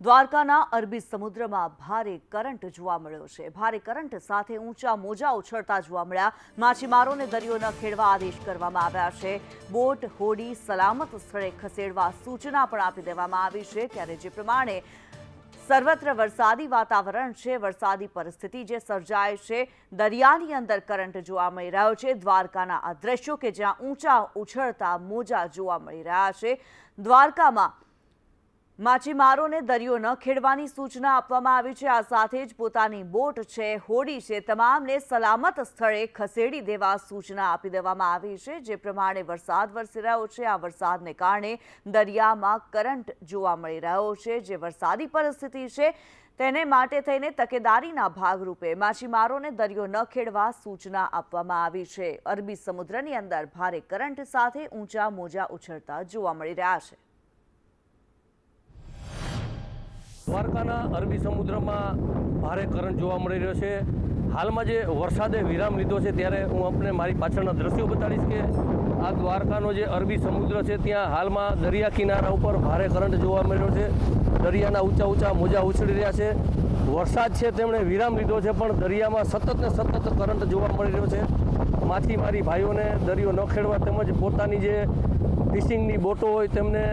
દ્વારકાના અરબી સમુદ્રમાં ભારે કરંટ જોવા મળ્યો છે. ભારે કરંટ સાથે ઊંચા મોજા ઉછળતા જોવા મળ્યા. માછીમારોને દરિયો ન ખેડવા આદેશ કરવામાં આવ્યા છે. બોટ, હોડી, સલામત સ્થળે ખસેડવા સૂચના પણ આપી દેવામાં આવી છે. ત્યારે જે પ્રમાણે સર્વત્ર વરસાદી વાતાવરણ છે, વરસાદી પરિસ્થિતિ જે સર્જાય છે, દરિયાની અંદર કરંટ જોવા મળી રહ્યો છે. દ્વારકાના આ દ્રશ્યો કે જ્યાં ઊંચા ઉછળતા મોજા જોવા મળી રહ્યા છે. દ્વારકામાં માછીમારોને દરિયો ન ખેડવાની સૂચના આપવામાં આવી છે. આ સાથે જ પોતાની બોટ છે, હોડી છે, તમામને સલામત સ્થળે ખસેડી દેવા સૂચના આપી દેવામાં આવી છે. જે પ્રમાણે વરસાદ વરસી રહ્યો છે. આ વરસાદને કારણે દરિયામાં કરંટ જોવા મળી રહ્યો છે. જે વરસાદી પરિસ્થિતિ છે, તેને માટે થઈને તકેદારીના ભાગરૂપે માછીમારોને દરિયો ન ખેડવા સૂચના આપવામાં આવી છે. અરબી સમુદ્રની અંદર ભારે કરંટ સાથે ઊંચા મોજા ઉછળતા જોવા મળી રહ્યા છે. દ્વારકાના અરબી સમુદ્રમાં ભારે કરંટ જોવા મળી રહ્યો છે. હાલમાં જે વરસાદે વિરામ લીધો છે ત્યારે હું આપને મારી પાછળના દ્રશ્યો બતાડીશ કે આ દ્વારકાનો જે અરબી સમુદ્ર છે ત્યાં હાલમાં દરિયા કિનારા ઉપર ભારે કરંટ જોવા મળ્યો છે. દરિયાના ઊંચા ઊંચા મોજા ઉછળી રહ્યા છે. વરસાદ છે તેમણે વિરામ લીધો છે, પણ દરિયામાં સતત ને સતત કરંટ જોવા મળી રહ્યો છે. માછીમારી ભાઈઓને દરિયો ન ખેડવા તેમજ પોતાની જે ફિશિંગની બોટો હોય તેમને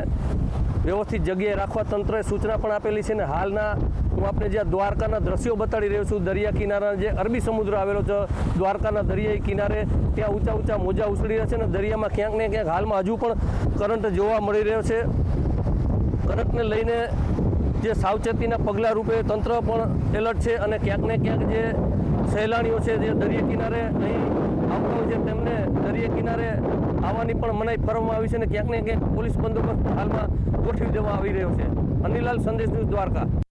વ્યવસ્થિત જગ્યાએ રાખવા તંત્રએ સૂચના પણ આપેલી છે ને હાલના હું આપણે જ્યાં દ્વારકાના દ્રશ્યો બતાડી રહ્યો છું, દરિયા કિનારાના જે અરબી સમુદ્ર આવેલો છે, દ્વારકાના દરિયાઈ કિનારે ત્યાં ઊંચા ઊંચા મોજા ઉછળી રહ્યા છે અને દરિયામાં ક્યાંક ને ક્યાંક હાલમાં હજુ પણ કરંટ જોવા મળી રહ્યો છે. કરંટને લઈને જે સાવચેતીના પગલાં રૂપે તંત્ર પણ એલર્ટ છે અને ક્યાંક ને ક્યાંક જે સહેલાણીઓ છે, જે દરિયા કિનારે અહીં હોય છે તેમને દરિયા કિનારે આવવાની પણ મનાઈ ફરવામાં આવી છે અને ક્યાંક ને ક્યાંક પોલીસ બંદોબસ્ત હાલમાં ગોઠવી દેવામાં આવી રહ્યો છે. અનિલાલ સંદેશ ન્યૂઝ દ્વારકા.